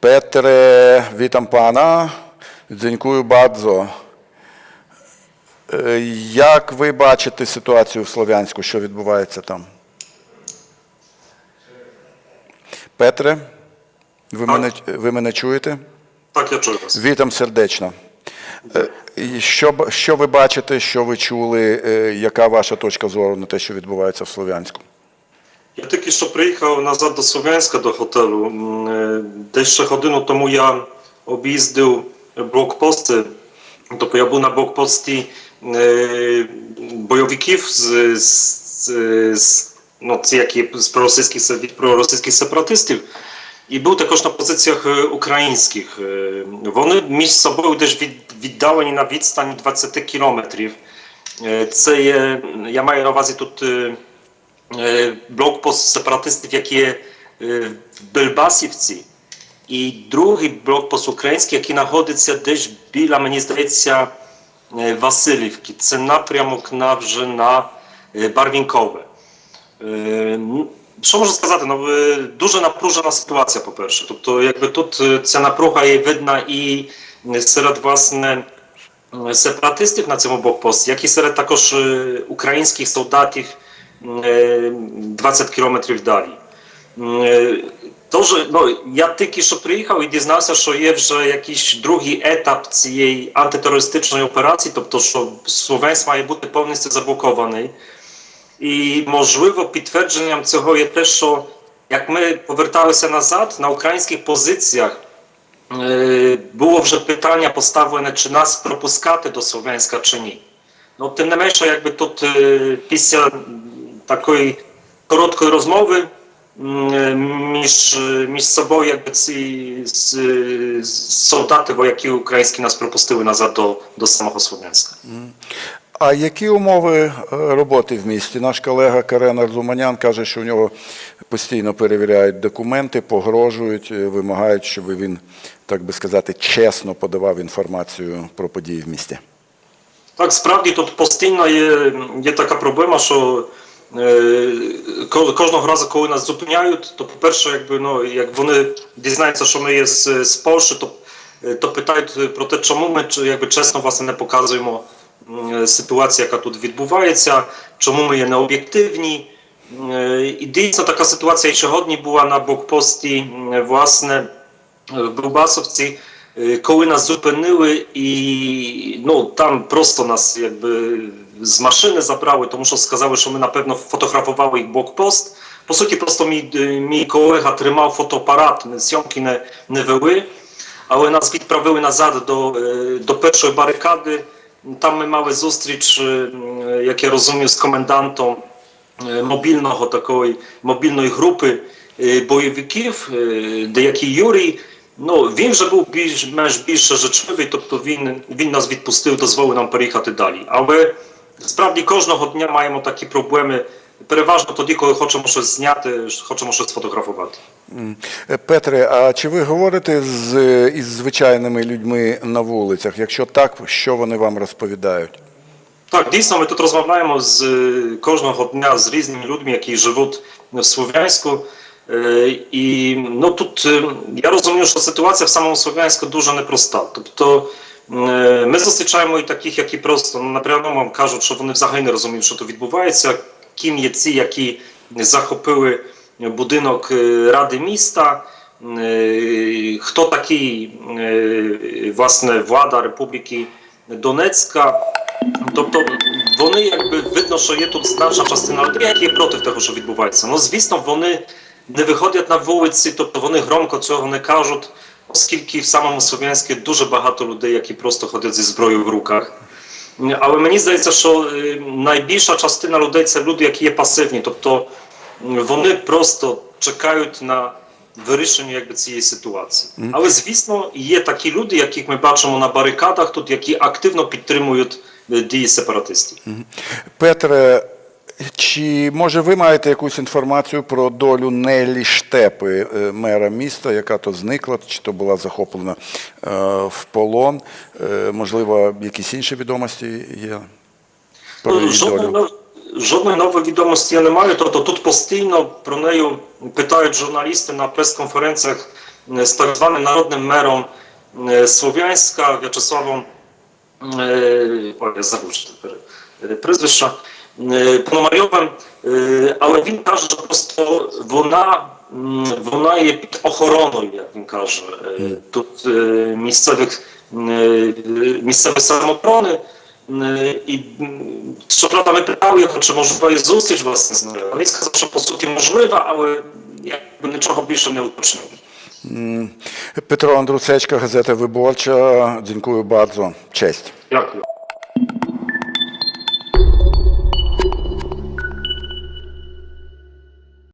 Petre, witam pana. Dziękuję bardzo. Е, Як ви бачите ситуацію в Слов'янську, що відбувається там? Петре, ви Так. мене, ви мене чуєте? Так, я чую вас. Вітам сердечно. Е, Що, що ви бачите, що ви чули, е, яка ваша точка зору на те, що відбувається в Слов'янську? Я тільки що приїхав назад до Слов'янська до готелю. Е, Десь ще годину тому я об'їздив блокпости. Тобто я був на блокпості е, бойовиків з, з, з, ну, ці, які з проросійських, від проросійських сепаратистів. І був також на позиціях е, українських. Вони між собою десь від, віддалені на відстані 20 кілометрів. Це є, я маю на увазі тут блокпост сепаратистів, які є в Бельбасівці, і другий блокпост український, який знаходиться десь біля, мені здається, Васильівки. Це напрямок на вже на Барвінкове. Що можу сказати? Ну, дуже напружена ситуація, по-перше. Тобто, якби тут ця напруга є видна і серед власне сепаратистів на цьому блокпості, як і серед також українських солдатів 20 кілометрів далі. Тож, ну, я тільки що приїхав і дізнався, що є вже якийсь другий етап цієї антитерористичної операції, тобто, що Словенськ має бути повністю заблокований. І можливо підтвердженням цього є те, що як ми поверталися назад на українських позиціях, е, було вже питання поставлене, чи нас пропускати до Слов'янська чи ні. Ну, тим не менше, якби тут е, після такої короткої розмови е, між, е, між собою, якби ці з, з солдати, вояки українські нас пропустили назад до, до самого Слов'янська. А які умови е, роботи в місті? Наш колега Карен Арзуманян каже, що в нього постійно перевіряють документи, погрожують, вимагають, щоб він, так би сказати, чесно подавав інформацію про події в місті. Так, справді тут постійно є, є така проблема, що кожного разу, коли нас зупиняють, то по-перше, якби ну як вони дізнаються, що ми є з, з Польщі, то, е, то питають про те, чому ми якби чесно власне не показуємо ситуацію, яка тут відбувається, чому ми є необ'єктивні. Е, І дійсно така ситуація і сьогодні була на блокпості, власне, в Брубасовці, е, коли нас зупинили, і ну там просто нас якби з машини забрали, тому що сказали, що ми напевно фотографували їх блокпост. По суті, просто мій, е, мій колега тримав фотоапарат, ми зйомки не, не вели, але нас відправили назад до, е, до першої барикади. Там ми мали зустріч, е, м, як я розумію, з комендантом е, мобільного такої мобільної групи е, бойовиків, е, деякий Юрій. Ну він вже був більш менш більш жичливий, тобто він, він нас відпустив, дозволив нам переїхати далі. Але справді кожного дня маємо такі проблеми. Переважно тоді, коли хочемо щось зняти, хочемо щось фотографувати. Петре, а чи ви говорите з, із звичайними людьми на вулицях? Якщо так, що вони вам розповідають? Так, дійсно, ми тут розмовляємо з кожного дня з різними людьми, які живуть в Слов'янську. Е, І ну тут е, я розумію, що ситуація в самому Слов'янську дуже непроста. Тобто ми зустрічаємо і таких, які просто ну, напряму вам кажуть, що вони взагалі не розуміють, що тут відбувається, ким є ці, які захопили будинок е, ради міста. Е, Хто такий е, власне влада Республіки Донецька? Тобто вони якби видно, що є тут значна частина людей, які є проти того, що відбувається. Ну звісно, вони не виходять на вулиці, тобто вони громко цього не кажуть, оскільки в самому Слов'янську дуже багато людей, які просто ходять зі зброєю в руках. Але мені здається, що е, найбільша частина людей це люди, які є пасивні, тобто вони просто чекають на вирішення якби, цієї ситуації. Але звісно, є такі люди, яких ми бачимо на барикадах тут, які активно підтримують е, дії сепаратистів. Петре, чи може ви маєте якусь інформацію про долю Нелі Штепи, е, мера міста, яка то зникла, чи то була захоплена е, в полон? Е, Можливо, якісь інші відомості є про її долю? жодної нової відомості я не маю. Тобто тут постійно про неї питають журналісти на прес-конференціях z tak zwanym narodnym merą e, Słowiańska, Wiaczesławą, e, o ja прізвища, е, Пономарьовим, е, але він каже, просто вона, вона є під охороною, як він каже, е, тут місцевих місцевої самооборони. І щоправда, ми питали його, чи можлива є зустріч власне з нею. Він сказав, що по суті можлива, але якби нічого більше не уточнив. Петро Андрусечка, газета Виборча. Дякую bardzo. Честь. Дякую.